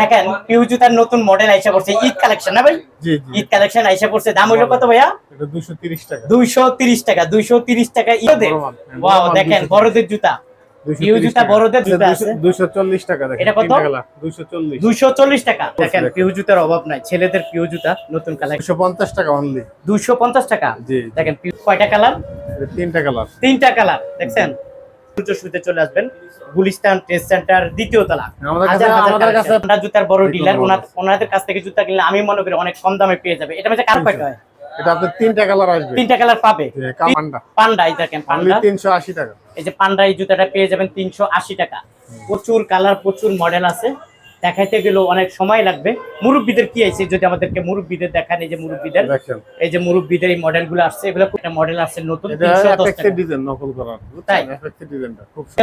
দেখেন পিউ জুতার নতুন মডেল আইসা পড়ছে ঈদ কালেকশন না ভাই? ঈদ কালেকশন আইসা পড়ছে দাম হইল কত ভাইয়া? এটা 230 টাকা। দুইশো তিরিশ টাকা দুইশো তিরিশ টাকা ঈদের। হ্যাঁ, ওয়াও দেখেন বড়দের জুতা। পিউ জুতা বড়দের জুতা আছে। 240 টাকা দেখেন এটা কত? তিনটা কালার 240 চল্লিশ টাকা। দেখেন দেখেন। পিউ জুতার অভাব নাই ছেলেদের পিউ জুতা নতুন কালেকশন 250 টাকা অনলি দুইশো টাকা? জি দেখেন পিউ কয়টা কালার তিনটা কালার তিনটা কালার দেখছেন? চলে আসবেন। গুলিস্তান টেস্ট সেন্টার দ্বিতীয় তলা। জুতার বড় ডিলার ওনাদের কাছ থেকে জুতা কিনলে আমি মনে করি অনেক কম দামে পেয়ে যাবে। এটা মানে কার হয়। এটা তিনটা কালার আসবে। তিনটা কালার পাবে। পান্ডা এই দেখেন পান্ডা। 380 টাকা। এই যে পান্ডা এই জুতাটা পেয়ে যাবেন তিনশো আশি টাকা। প্রচুর কালার প্রচুর মডেল আছে। দেখাইতে গেলেও অনেক সময় লাগবে। মুরব্বীদের কি আছে? যদি আমাদেরকে মুরব্বীদের দেখান এই যে মুরব্বীদের। এই যে মুরব্বীদের এই মডেলগুলো আসছে এগুলো একটা মডেল আসছে নতুন এটা 310 এফেক্টেড টাকা। ডিজাইন নকল তাই?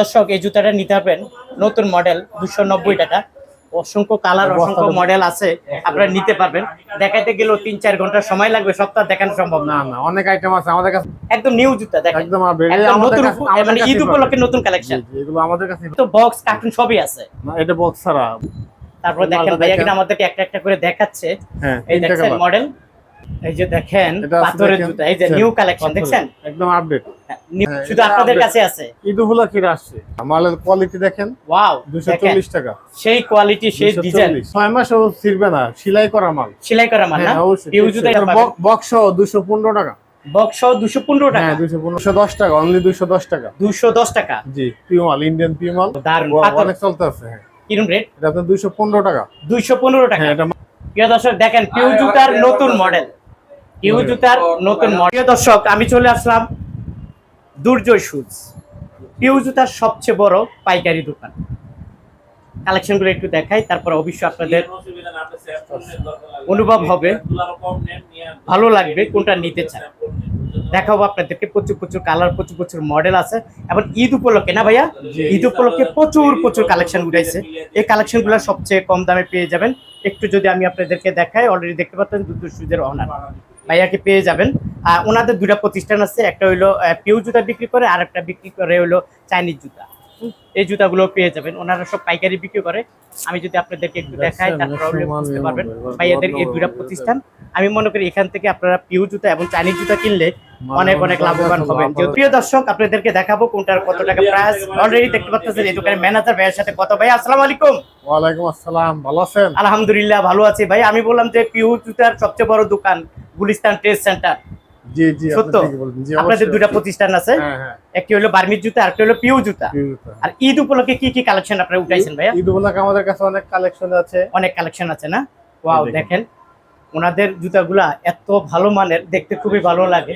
দর্শক এই জুতাটা নিতে পারবেন নতুন মডেল দুশো নব্বই টাকা। অসংখ্য কালার অসংখ্য মডেল আছে আপনারা নিতে পারবেন। দেখাইতে গেলেও তিন চার ঘণ্টা সময় লাগবে সপ্তাহ দেখানো সম্ভব না। না অনেক আইটেম আছে। আমাদের কাছে একদম নিউ জুতা দেখেন। একদম নতুন মানে ঈদ উপলক্ষে নতুন কালেকশন এগুলো আমাদের কাছে তো বক্স কার্টুন সবই আছে। না এটা বক্স ছাড়া। তারপর দেখেন ভাইয়া। কিন্তু আমাদেরকে একটা একটা করে দেখাচ্ছে। হ্যাঁ এই দেখেন মডেল এই যে দেখেন পাথরের জুতা এই যে নিউ কালেকশন দেখছেন? একদম আপডেট হ্যাঁ, হ্যাঁ, শুধু আপনাদের কাছে আছে? ঈদ উপলক্ষে আসছে। মালের কোয়ালিটি দেখেন ওয়াও দুশো দেখেন। চল্লিশ টাকা। সেই কোয়ালিটি সেই ডিজাইন 240 ছয় মাসও ছিড়বে না সেলাই করা মাল। সেলাই করা মাল না? অবশ্যই। জুতা বক্স দুশো পনেরো টাকা। বক্স দুশো পনেরো টাকা? হ্যাঁ দুশো পনেরোশো দশ টাকা অনলি দুশো দশ টাকা। দুশো দশ টাকা? জি ইন্ডিয়ান পিউ মাল। দারুণ অনেক চলতে আছে হ্যাঁ। কিরম রেট এটা আপনার দুশো পনেরো টাকা। দুইশো পনেরো টাকা? হ্যাঁ এটা প্রিয় দর্শক দেখেন পিউ জুতার নতুন মডেল পিউ জুতার নতুন মডেল। দর্শক আমি চলে আসলাম দুর্জয় শুজ পিউ জুতার সবচেয়ে বড় পাইকারি দোকান। কালেকশনগুলো একটু দেখাই তারপর অবশ্যই আপনাদের অনুভব হবে। ভালো লাগবে কোনটা নিতে চান। দেখাবো আপনাদেরকে প্রচুর প্রচুর কালার প্রচুর প্রচুর মডেল আছে। এবং ঈদ উপলক্ষে না ভাইয়া? ঈদ উপলক্ষে প্রচুর প্রচুর কালেকশন উঠাইছে এই কালেকশনগুলো সবচেয়ে কম দামে পেয়ে যাবেন। একটু যদি আমি আপনাদেরকে দেখাই অলরেডি দেখতে পাচ্ছেন দুটো সুজের অনার ভাইয়াকে পেয়ে যাবেন। ওনাদের দুটা প্রতিষ্ঠান আছে, একটা হইল পিউ জুতা বিক্রি করে আর একটা বিক্রি করে হইল চাইনিজ জুতা। এই জুতাগুলো পেয়ে যাবেন। ওনারা সব পাইকারি বিক্রি করে। আমি যদি আপনাদেরকে একটু দেখাই তারপর আপনি বুঝতে পারবেন। ভাইয়াদের এই দুটা প্রতিষ্ঠান। আমি মনে করি এখান থেকে আপনারা পিউ জুতা এবং চাইনিজ জুতা কিনলে অনেক অনেক লাভবান হবেন প্রিয় দর্শক আপনাদেরকে দেখাবো কোনটার কত টাকা প্রাইস অলরেডি দেখতে পাচ্ছেন এই দোকানের ম্যানেজার ভাইয়ের সাথে কত ভাই আসসালামু আলাইকুম। ওয়ালাইকুম আসসালাম ভালো আছেন? আলহামদুলিল্লাহ ভালো আছি। ভাই আমি বললাম যে পিউ জুতার সবচেয়ে বড় দোকান গুলিস্তান ট্রেড সেন্টার জি জি সত্য? ঠিকই বলছেন। জি, আপনাদের দুটা প্রতিষ্ঠান আছে। হ্যাঁ হ্যাঁ। একটি হলো জুতা একটা হলো পিউ জুতা। আর ঈদ উপলক্ষে কি কি কালেকশন আপনারা উঠাইছেন ভাইয়া? ঈদ উপলক্ষে আমাদের কাছে অনেক কালেকশন আছে। অনেক কালেকশন আছে না? ওয়াও দেখেন। ওনাদের জুতাগুলা এত ভালো মানের দেখতে খুবই ভালো লাগে।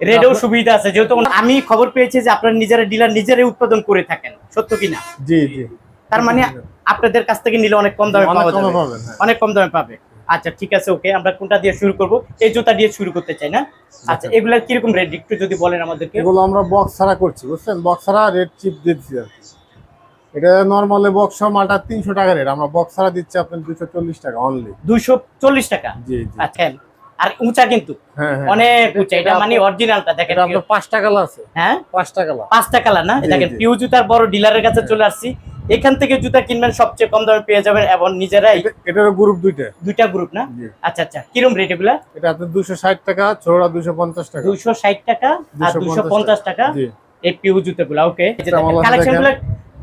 রেডেও সুবিধা আছে। যেহেতু আমি খবর পেয়েছি যে আপনারা নিজেরা ডিলার নিজেরাই উৎপাদন করে থাকেন। সত্য কিনা? জি জি। তার মানে আপনাদের কাছ থেকে নিলে অনেক কম দামে অনেক পাওয়া যাবে। হ্যাঁ। অনেক কম দামে পাবে। আচ্ছা ঠিক আছে ওকে আমরা কোনটা দিয়ে শুরু করব? এই জুতা দিয়ে শুরু করতে চাই না? আচ্ছা এগুলার কীরকম রেট? একটু যদি বলেন আমাদেরকে। এগুলো আমরা বক্স ছাড়া করছি বুঝছেন? বক্স ছাড়া রেড চিপ দিচ্ছি আর এটা নর্মালি বক্স মালটা তিনশো টাকা রেট। আমরা বক্স ছাড়া দিচ্ছি আপনার দুশো চল্লিশ টাকা অনলি দুইশো চল্লিশ টাকা? জি জি। আচ্ছা আর উঁচা কিন্তু। হ্যাঁ হ্যাঁ। অনেক উঁচা এটা মানে অরিজিনালটা দেখেন পাঁচটা কালার আছে। হ্যাঁ? পাঁচটা কালার পাঁচটা কালার না? দেখেন পিউ জুতার বড় ডিলারের কাছে চলে আসছি। এখান থেকে জুতা কিনবেন সবচেয়ে কম দামে পেয়ে যাবেন এবং নিজেরাই এটার গ্রুপ দুইটা। দুইটা গ্রুপ না? আচ্ছা আচ্ছা কিরম রেট এগুলা? এটা আপনার দুশো ষাট টাকা ছোড়া দুশো পঞ্চাশ টাকা। দুইশো ষাট টাকা আর 250 পঞ্চাশ টাকা। এই পিউ জুতাগুলো ওকে এটা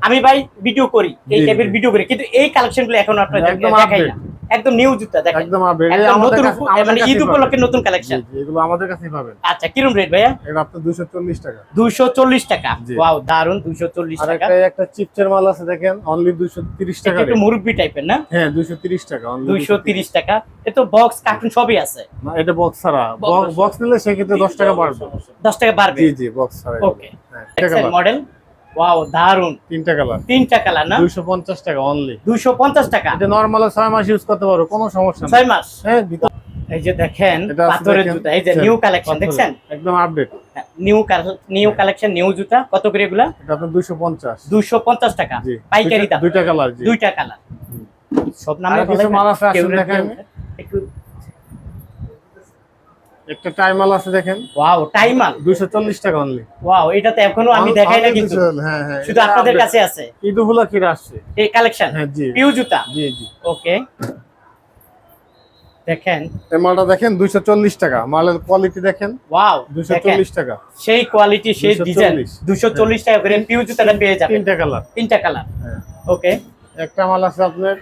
আমি ভাই ভিডিও করি এই টাইপের ভিডিও করি কিন্তু এই কালেকশনগুলো এখন আপনার দেখাই না। একদম নিউ জুতা দেখেন। একদম নতুন মানে ঈদ উপলক্ষে নতুন কালেকশন এগুলো আমাদের কাছেই পাবেন। আচ্ছা কিরম রেট ভাইয়া? এটা আপনার দুশো চল্লিশ টাকা। দুইশো চল্লিশ টাকা। জি। ওয়াও দারুণ দুইশো চল্লিশ আর টাকা। একটা একটা চিপসের মাল আছে দেখেন অনলি দুশো তিরিশ এটা টাকা একটু। মুরব্বি টাইপের না? হ্যাঁ দুশো তিরিশ টাকা only দুইশো তিরিশ টাকা। এ তো বক্স কার্টুন সবই আছে। না, এটা বক্স ছাড়া। বক্স নিলে সেক্ষেত্রে দশ টাকা বাড়বে। দশ টাকা বাড়বে। জি জি বক্স ছাড়া ওকে মডেল ওয়াও দারুণ তিনটা কালার। তিনটা কালার না? দুইশো পঞ্চাশ টাকা অনলি দুইশো পঞ্চাশ টাকা। এটা নর্মাল ছয় মাস ইউজ করতে পারো কোনো সমস্যা নেই। ছয় মাস? হ্যাঁ এই যে দেখেন পাথরের জুতা এই যে নিউ কালেকশন দেখছেন? একদম update new new collection new জুতা কত করে এগুলা? এটা আপনার দুইশো পঞ্চাশ। দুইশো পঞ্চাশ টাকা জি পাইকারি দাম। দুইটা কালার জি। দুইটা কালার। সব নামে কিছু মাল আছে, আসুন কেউ না দেখাই কেউ- আমি। একটু একটা টাইমাল আছে দেখেন। ওয়াও টাইমাল? দুইশো চল্লিশ টাকা অনলি ওয়াও এটা তো এখনও আমি দেখাই না কিন্তু। হ্যাঁ হ্যাঁ শুধু আপনাদের কাছে আছে? ঈদ উপলক্ষে আসছে। এই কালেকশন হ্যাঁ জি। পিউ জুতা? জি জি। ওকে দেখেন। এই মালটা দেখেন দুইশো চল্লিশ টাকা। মালের কোয়ালিটি দেখেন ওয়াও দুইশো দেখেন। চল্লিশ টাকা। সেই কোয়ালিটি সেই ডিজাইন 240 চল্লিশ। টাকা করে পিউ জুতাটা পেয়ে যাবেন। তিনটা কালার তিনটা কালার হ্যাঁ। ওকে একটা মাল আছে আপনার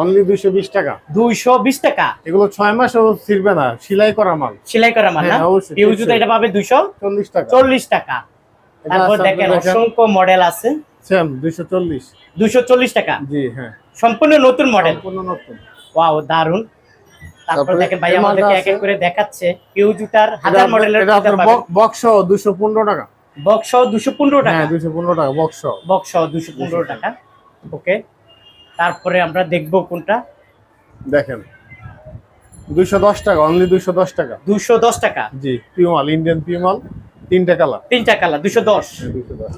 অনলি দুইশো বিশ টাকা। দুইশো বিশ টাকা? এগুলো ছয় মাসও ছিড়বে না সেলাই করা মাল। সেলাই করা মাল না? হ্যাঁ, অবশ্যই, জুতা এটা পাবে দুইশো চল্লিশ টাকা। চল্লিশ টাকা। তারপর দেখেন অসংখ্য মডেল আছে। সেম দুইশো চল্লিশ। দুইশো চল্লিশ টাকা? জি হ্যাঁ। সম্পূর্ণ নতুন মডেল সম্পূর্ণ নতুন। ওয়াও দারুণ তারপর দেখেন ভাই আমাদেরকে এক এক করে দেখাচ্ছে। পিউ জুতার হাজার মডেলের এটা আপনার বক্স দুশো পনেরো টাকা। বক্স দুশো পনেরো টাকা? হ্যাঁ দুশো পনেরো টাকা বক্স বক্স দুশো পনেরো টাকা। ওকে তারপরে আমরা দেখব কোনটা। দেখেন। দুইশো দশ টাকা অনলি দুইশো দশ টাকা। দুশো দশ টাকা? জি পিউমাল ইন্ডিয়ান পিউমাল তিনটা কালার। তিনটা কালার দুশো। দশ দুইশো দশ।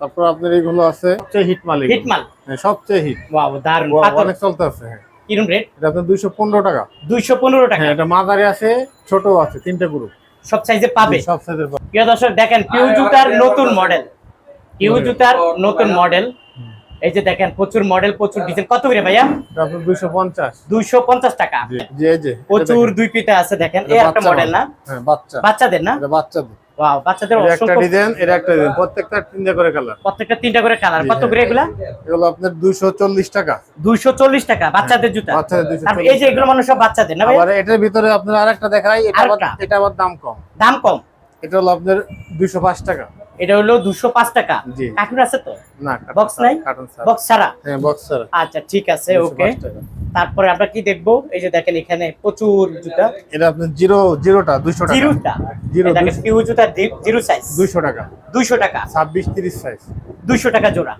তারপর আপনার এইগুলো আছে সবচেয়ে হিট মাল হ্যাঁ সবচেয়ে হিট ওয়াও দারুণ পাথর। অনেক চলতে আছে হ্যাঁ। কিরম রেট এটা আপনার দুইশো পনেরো টাকা। দুইশো পনেরো টাকা? হ্যাঁ এটা মাদারে আছে ছোট আছে তিনটা গ্রুপ সব সাইজে পাবে? সব সাইজের পাবে। প্রিয় দর্শক দেখেন পিউ জুতার নতুন মডেল পিউ জুতার নতুন মডেল এই যে দেখেন প্রচুর মডেল প্রচুর ডিজাইন কত করে ভাইয়া? দুইশো পঞ্চাশ। দুইশো পঞ্চাশ টাকা। জি জি যে প্রচুর দুই পিতা আছে দেখেন। এই একটা মডেল না? হ্যাঁ বাচ্চা। বাচ্চাদের না? বাচ্চাদের। বাচ্চাদের একটা ডিজাইন এটা একটা ডিজাইন। প্রত্যেকটা তিনটা করে কালার প্রত্যেকটা তিনটা করে কালার কত করে হ্যাঁ। এগুলা? এগুলো আপনার দুইশো চল্লিশ টাকা। দুইশো চল্লিশ টাকা বাচ্চাদের জুতা। বাচ্চাদের এই যে এগুলো মানুষ সব বাচ্চাদের না ভাই আবার এটার ভিতরে আপনার আরেকটা দেখাই এটা আবার এটা আবার দাম কম। দাম কম? এটা হলো আপনার দুইশো পাঁচ টাকা। এটা হলো 205 টাকা। কার্টুন আছে তো? বক্স আচ্ছা ঠিক আছে ওকে। তারপরে আমরা কি দেখব? এই যে দেখেন এখানে প্রচুর জুতা। এটা আপনি জিরো জিরোটা 200 টাকা। জিরো দেখেন জুতা জিরো সাইজ 200 টাকা। 200 টাকা। 26 30 সাইজ 200 টাকা জোড়া।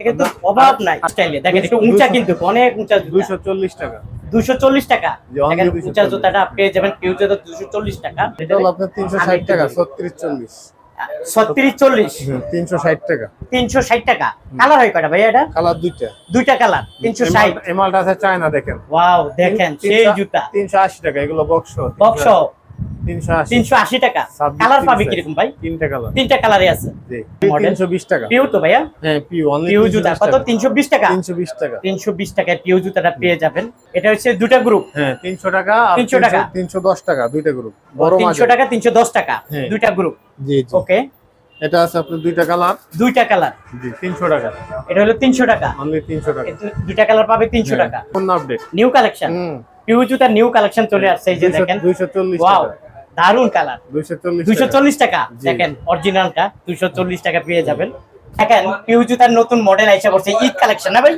এটা তো অভাব নাই দেখেন উঁচা কিন্তু অনেক উঁচা 240 টাকা। 240 টাকা। দেখেন উঁচা জুতাটা পেয়ে যাবেন পিউ জুতা 240 টাকা। এটা হলো আপনার 360 টাকা 36 40 টাকা চল্লিশ। তিনশো ষাট টাকা। তিনশো ষাট টাকা। কালার হয় কয়টা ভাইয়া এটা? কালার দুইটা। দুইটা কালার তিনশো ষাট। এমালটা আছে দেখেন। ওয়াও দেখেন সেই জুতা। তিনশো আশি টাকা এগুলো বক্স বক্স তিনশো আশি। তিনশো টাকা। কালার পাবে কীরকম ভাই? তিনটা কালার তিনটা কালারে আছে। তিনশো বিশ টাকা। পিউ তো ভাইয়া? হ্যাঁ পিউ অনলি পিউ জুতা। কত? তিনশো বিশ টাকা? তিনশো বিশ টাকা। তিনশো বিশ টাকায় পিউ জুতাটা পেয়ে যাবেন। এটা হচ্ছে দুটা গ্রুপ হ্যাঁ তিনশো টাকা 300 টাকা। তিনশো দশ টাকা দুইটা গ্রুপ তিনশো টাকা তিনশো দশ টাকা। হ্যাঁ। দুইটা গ্রুপ জি ওকে এটা আছে আপনার দুইটা কালার দুইটা কালার জি তিনশো টাকা। এটা হলো তিনশো টাকা। অনলি তিনশো টাকা। দুইটা কালার পাবে তিনশো হ্যাঁ, টাকা। পণ্য আপডেট নিউ কালেকশন পিউ জুতার নিউ কালেকশন চলে আসছে এই যে দেখেন। দুইশো চল্লিশ ওয়াও দারুণ কালার দুইশো চল্লিশ দুইশো চল্লিশ টাকা দেখেন অরিজিনালটা দুইশো চল্লিশ টাকা পেয়ে যাবেন। দেখেন পিউ জুতার নতুন মডেল আইসা পড়ছে ঈদ কালেকশন না ভাই?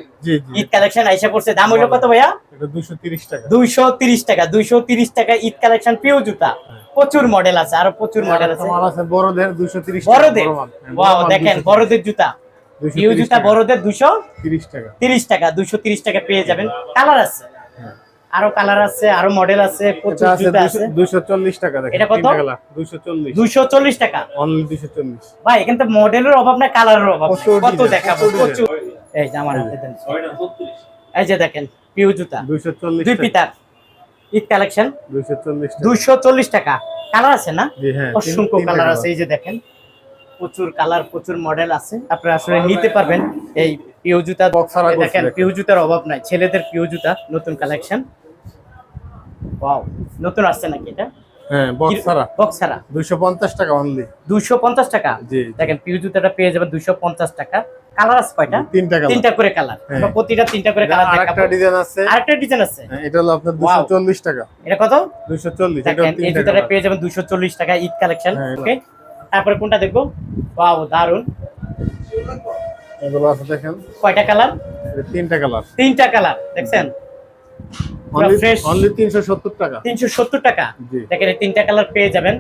ঈদ কালেকশন আইসা পড়ছে দাম হইল কত ভাইয়া? এটা দুইশো তিরিশ টাকা। দুইশো তিরিশ টাকা দুইশো তিরিশ টাকা ঈদ কালেকশন পিউ জুতা প্রচুর মডেল আছে আরও প্রচুর মডেল আছে। বড়দের দুইশো তিরিশ বড়দের? ওয়াও দেখেন বড়দের জুতা। পিউ জুতা বড়দের দুশো তিরিশ টাকা। তিরিশ টাকা দুশো তিরিশ টাকা পেয়ে যাবেন। কালার আছে। হ্যাঁ। আরও কালার আছে আরও মডেল আছে প্রচুর জুতা আছে। দুইশো চল্লিশ টাকা দেখেন এটা কত? টাকা? অনলি ভাই এখানে তো মডেলের অভাব না কালারের অভাব প্রচুর কত দেখাবো? প্রচুর এই যে আমার হাতে দেন। এই যে দেখেন পিউ জুতা। দুইশো চল্লিশ দুই পিতার ঈদ কালেকশন দুইশো চল্লিশ টাকা। দুইশো চল্লিশ টাকা। কালার আছে না? হ্যাঁ অসংখ্য কালার আছে। এই যে দেখেন প্রচুর কালার প্রচুর মডেল আছে। আপনারা আসলে নিতে পারবেন। এই পিউ জুতা। দেখেন। পিউ জুতার অভাব নাই। ছেলেদের পিউ জুতা নতুন কালেকশন ওয়াও নতুন আসছে নাকি এটা? হ্যাঁ বক্স ছাড়া। বক্স ছাড়া? দুইশো পঞ্চাশ টাকা অনলি টাকা? জি। দেখেন পিউ জুতাটা পেয়ে যাবেন দুইশো পঞ্চাশ টাকা। কালার আছে কয়টা? তিনটা কালার তিনটা করে কালার হ্যাঁ। প্রতিটা তিনটা করে কালার আরেকটা ডিজাইন আছে। আরেকটা ডিজাইন আছে? হ্যাঁ, এটা হলো আপনার টাকা। এটা কত? এটা এই জুতাটা পেয়ে যাবেন দুশো চল্লিশ টাকা ঈদ কালেকশন ওকে তারপরে কোনটা দেখব? ওয়াও দারুণ এগুলো আছে দেখেন। কয়টা কালার তিনটা কালার তিনটা কালার দেখছেন? Only fresh। অনলি তিনশো সত্তর টাকা। তিনশো সত্তর টাকা। দেখেন এই তিনটা কালার পেয়ে যাবেন।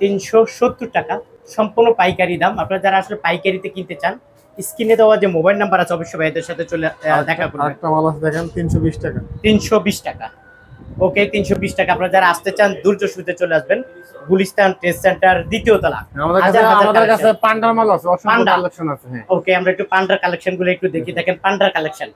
তিনশো সত্তর টাকা। সম্পূর্ণ পাইকারি দাম। আপনারা যারা আসলে পাইকারিতে কিনতে চান স্ক্রিনে দেওয়া যে মোবাইল নাম্বার আছে অবশ্যই ভাইদের সাথে চলে দেখা করবেন। মাল আছে দেখেন তিনশো বিশ টাকা। তিনশো বিশ টাকা। ওকে তিনশো বিশ টাকা। আপনারা যারা আসতে চান দুর্য সুতে চলে আসবেন। গুলিস্তান ট্রেড সেন্টার দ্বিতীয় তলা। আমাদের কাছে হাজার হাজার আমাদের কাছে পান্ডার মাল আছে অসংখ্য। কালেকশন আছে হ্যাঁ। ওকে আমরা একটু পান্ডার কালেকশনগুলো একটু দেখি। দেখেন পান্ডার কালেকশন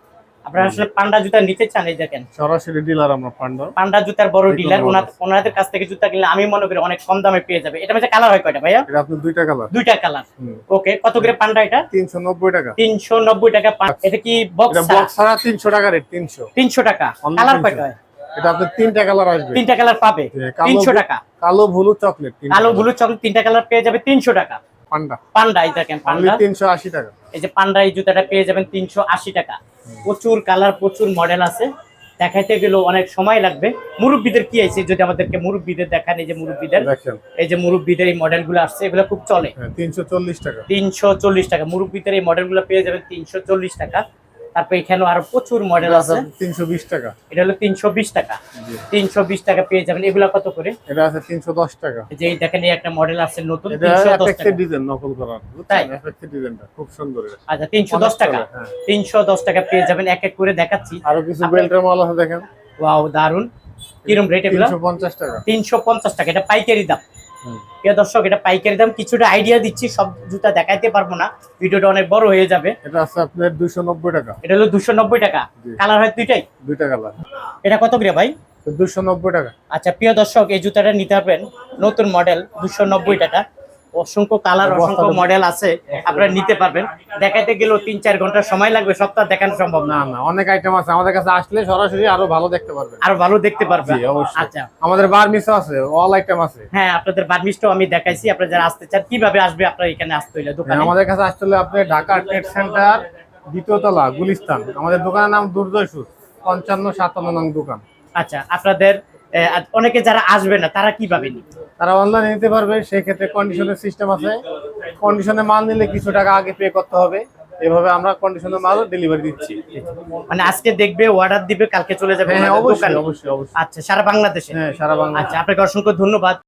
আপনারা আসলে পান্ডা জুতা নিতে চান এই দেখেন। সরাসরি ডিলার আমরা পান্ডা পান্ডা জুতার বড় ডিলার ওনাদের কাছ থেকে জুতা কিনলে আমি মনে করি অনেক কম দামে পেয়ে যাবে। এটা মধ্যে কালার হয় কয়টা ভাইয়া? এটা আপনার দুইটা কালার দুইটা কালার ওকে কত করে পান্ডা এটা? তিনশো নব্বই টাকা। তিনশো নব্বই টাকা পা- এটা কি বক্স এটা বক্স ছাড়া তিনশো টাকা রেট তিনশো। তিনশো টাকা। কালার কয়টা? হয় এটা আপনার তিনটা কালার আসবে। তিনটা কালার পাবে। যে কালো তিনশো ভু- টাকা। কালো ভুলু চকলেট কালো ব্লু চকলেট তিনটা কালার পেয়ে যাবে তিনশো টাকা। পান্ডা। পান্ডা এই দেখেন পান্ডা। তিনশো আশি টাকা। এই যে পান্ডা এই জুতাটা পেয়ে যাবেন তিনশো আশি টাকা। প্রচুর কালার প্রচুর মডেল আছে। দেখাইতে গেলে অনেক সময় লাগবে। মুরব্বীদের কি আছে? যদি আমাদেরকে মুরব্বীদের দেখান এই যে মুরব্বীদের। এই যে মুরব্বীদের এই মডেলগুলো আসছে এগুলো খুব চলে। হ্যাঁ তিনশো চল্লিশ টাকা। তিনশো চল্লিশ টাকা। মুরব্বীদের এই মডেলগুলো পেয়ে যাবেন তিনশো চল্লিশ টাকা। তারপর এখানেও আরও প্রচুর মডেল আছে। তিনশো বিশ টাকা। এটা হলো তিনশো বিশ টাকা। জি। তিনশো বিশ টাকা পেয়ে যাবেন। এগুলা কত করে? এটা আছে তিনশো দশ টাকা। যে দেখেন এই একটা মডেল আছে নতুন টাকা। ডিজাইন নকল করা। তাই? এফেক্টের ডিজাইনটা খুব সুন্দর আচ্ছা তিনশো অনেক দশ টাকা। চলে, হ্যাঁ। তিনশো দশ টাকা পেয়ে যাবেন এক এক করে দেখাচ্ছি। আরও কিছু বেল্টের মাল আছে দেখেন। ওয়াও দারুণ কিরম রেট এগুলো? তিনশো পঞ্চাশ টাকা। তিনশো পঞ্চাশ টাকা। এটা পাইকারি দাম। প্রিয় দর্শক এটা পাইকারি দাম কিছুটা আইডিয়া দিচ্ছি সব জুতা দেখাইতে পারব না ভিডিওটা অনেক বড় হয়ে যাবে। এটা আছে আপনার দুইশো নব্বই টাকা। এটা হলো দুশো নব্বই টাকা। কালার হয় দুইটাই? দুইটা কালার এটা কত করে ভাই? দুইশো নব্বই টাকা। আচ্ছা প্রিয় দর্শক এই জুতাটা নিতে পারবেন নতুন মডেল দুশো নব্বই টাকা। অসংখ্য কালার অসংখ্য মডেল আছে আপনারা নিতে পারবেন। দেখাইতে গেলেও তিন চার ঘণ্টা সময় লাগবে সপ্তাহ দেখানো সম্ভব না। না অনেক আইটেম আছে। আমাদের কাছে আসলে সরাসরি আরও ভালো দেখতে পারবেন আরও ভালো দেখতে পারবেন অবশ্যই। আচ্ছা। আমাদের বার্মিসও আছে অল আইটেম আছে। হ্যাঁ আপনাদের বার্মিশটাও আমি দেখাইছি। আপনারা যারা আসতে চান কীভাবে আসবে আপনারা এখানে আসতে হইলে হ্যাঁ, দোকানে আমাদের কাছে আসতে হলে আপনি ঢাকা ট্রেড সেন্টার দ্বিতীয় তলা গুলিস্তান। আমাদের দোকানের নাম দুর্জয় সুদ পঞ্চান্ন সাতান্ন নং দোকান। আচ্ছা আপনাদের অনেকে যারা আসবে না তারা কীভাবে নিবে? তারা অনলাইনে নিতে পারবে সেক্ষেত্রে কন্ডিশনের সিস্টেম আছে। কন্ডিশনে মাল নিলে কিছু টাকা আগে পে করতে হবে। এভাবে আমরা কন্ডিশনের মাল ডেলিভারি দিচ্ছি। মানে আজকে দেখবে অর্ডার দিবে কালকে চলে যাবে হ্যাঁ অবশ্যই অবশ্যই অবশ্যই। আচ্ছা সারা বাংলাদেশে? হ্যাঁ সারা বাংলাদেশ। আচ্ছা আপনাকে অসংখ্য ধন্যবাদ।